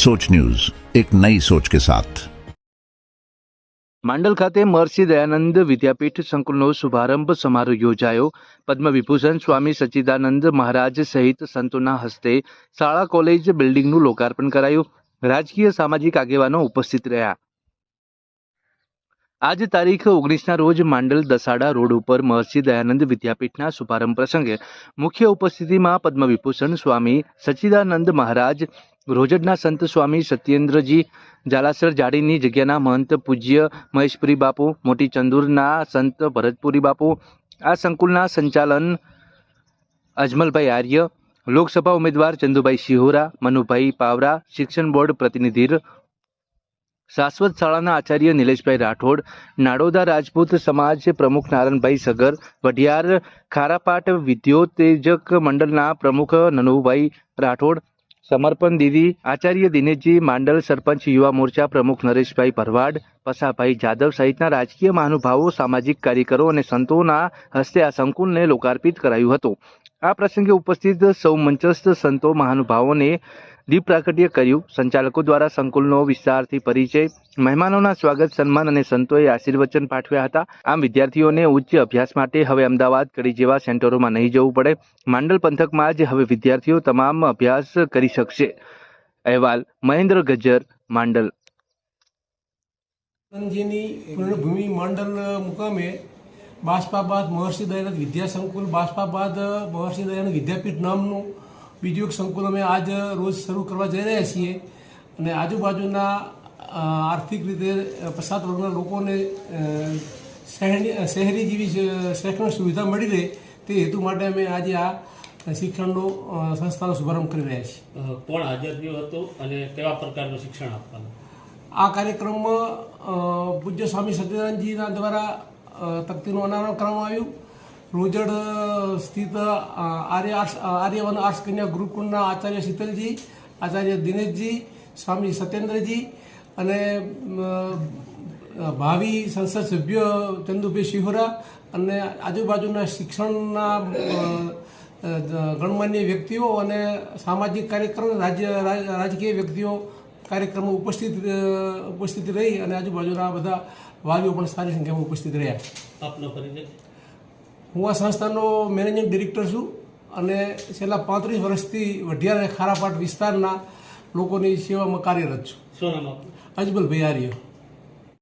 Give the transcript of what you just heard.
सोच न्यूज एक नई सोच के साथ માંડલ ખાતે મહર્ષિ દયાનંદ વિદ્યાપીઠ સંકુલનો શુભારંભ સમારોહ યોજાયો પદ્મ વિભૂષણ સ્વામી સચ્ચિદાનંદ મહારાજ સહિત સંતોના હસ્તે શાળા કોલેજ બિલ્ડિંગનું લોકાર્પણ કરાયું રાજકીય સામાજિક આગેવાનો ઉપસ્થિત રહ્યા આજ તારીખ ઓગણીસના રોજ માંડલ દસાડા રોડ ઉપર મહર્ષિ દયાનંદ વિદ્યાપીઠના શુભારંભ પ્રસંગે મુખ્ય ઉપસ્થિતિમાં પદ્મ વિભૂષણ સ્વામી સચ્ચિદાનંદ મહારાજ રોજડના સંત સ્વામી સત્યેન્દ્રજી જાલાસર જાડીની જગ્યાના મહંત પૂજ્ય મહેશપુરી બાપુ, મોટી ચંદુરના સંત ભરતપુરી બાપુ, આ સંકુલના સંચાલન અજમલભાઈ આર્ય, લોકસભા ઉમેદવાર ચંદુભાઈ શિહોરા, મનુભાઈ પાવરા, શિક્ષણ બોર્ડ પ્રતિનિધિ શાશ્વત શાળાના આચાર્ય નિલેશભાઈ રાઠોડ, નાડોદા રાજપૂત સમાજ પ્રમુખ નારણભાઈ સગર, વઢિયાર ખારાપાટ વિદ્યોતેજક મંડળના પ્રમુખ નનુભાઈ રાઠોડ સમર્પણ દીદી, આચાર્ય દિનેશજી માંડલ, સરપંચ યુવા મોરચા પ્રમુખ નરેશભાઈ ભરવાડ, પસાભાઈ જાદવ સહિતના રાજકીય મહાનુભાવો, સામાજિક કાર્યકરો અને સંતોના હસ્તે આ સંકુલને લોકાર્પિત કરાયું હતું. આ પ્રસંગે ઉપસ્થિત સૌ મંચસ્થ સંતો મહાનુભાવોને દીપ પ્રાગટ્ય કર્યું. સંચાલકો દ્વારા સંકુલનો વિસ્તારથી પરિચય. મહેમાનોના સ્વાગત, સન્માન અને સંતોએ આશીર્વચન પાઠવ્યા હતા. આમ વિદ્યાર્થીઓને ઉચ્ચ અભ્યાસ માટે હવે અમદાવાદ કડી જેવા સેન્ટરોમાં નહીં જવું પડે. માંડલ પંથકમાં જ હવે વિદ્યાર્થીઓ તમામ અભ્યાસ કરી શકશે. અહેવાલ, મહેન્દ્ર ગજ્જર, માંડલ. પૂર્ણભૂમિ માંડલ મુકામે બાસ્પાબાદ મહર્ષિ દયાનંદ વિદ્યા સંકુલ બાસ્પાબાદ મહર્ષિ દયાનંદ વિદ્યાપીઠ નામનું બીજું એક સંકુલ અમે આજ રોજ શરૂ કરવા જઈ રહ્યા છીએ અને આજુબાજુના આર્થિક રીતે પછાત વર્ગના લોકોને શહેરી શહેરી જેવી શૈક્ષણિક સુવિધા મળી રહે તે હેતુ માટે અમે આજે આ શિક્ષણનો સંસ્થાનો શુભારંભ કરી રહ્યા છીએ. કોણ હાજર રહ્યું હતું અને કેવા પ્રકારનું શિક્ષણ આપવાનું? આ કાર્યક્રમમાં પૂજ્ય સ્વામી સત્યનારાયણજીના દ્વારા તકતીનું અનાવરણ કરવામાં આવ્યું. રોજડ સ્થિત આર્ય આર્ટ્સ આર્યવન આર્ટ્સ કન્યા ગુરુકુળના આચાર્ય શીતલજી, આચાર્ય દિનેશજી, સ્વામી સત્યેન્દ્રજી અને ભાવિ સંસદ સભ્ય ચંદુભાઈ શિહોરા અને આજુબાજુના શિક્ષણના ગણમાન્ય વ્યક્તિઓ અને સામાજિક કાર્યક્રમ, રાજ્ય રાજકીય વ્યક્તિઓ કાર્યક્રમમાં ઉપસ્થિત ઉપસ્થિત રહી અને આજુબાજુના બધા વાલીઓ પણ સારી સંખ્યામાં ઉપસ્થિત રહ્યા. આપનો પરિચય. હું આ સંસ્થાનો મેનેજિંગ ડિરેક્ટર છું અને છેલ્લા પાંત્રીસ વર્ષથી વઢિયાર અને ખારાપાટ વિસ્તારના લોકોની સેવામાં કાર્યરત છું. અજમલભાઈ આર્ય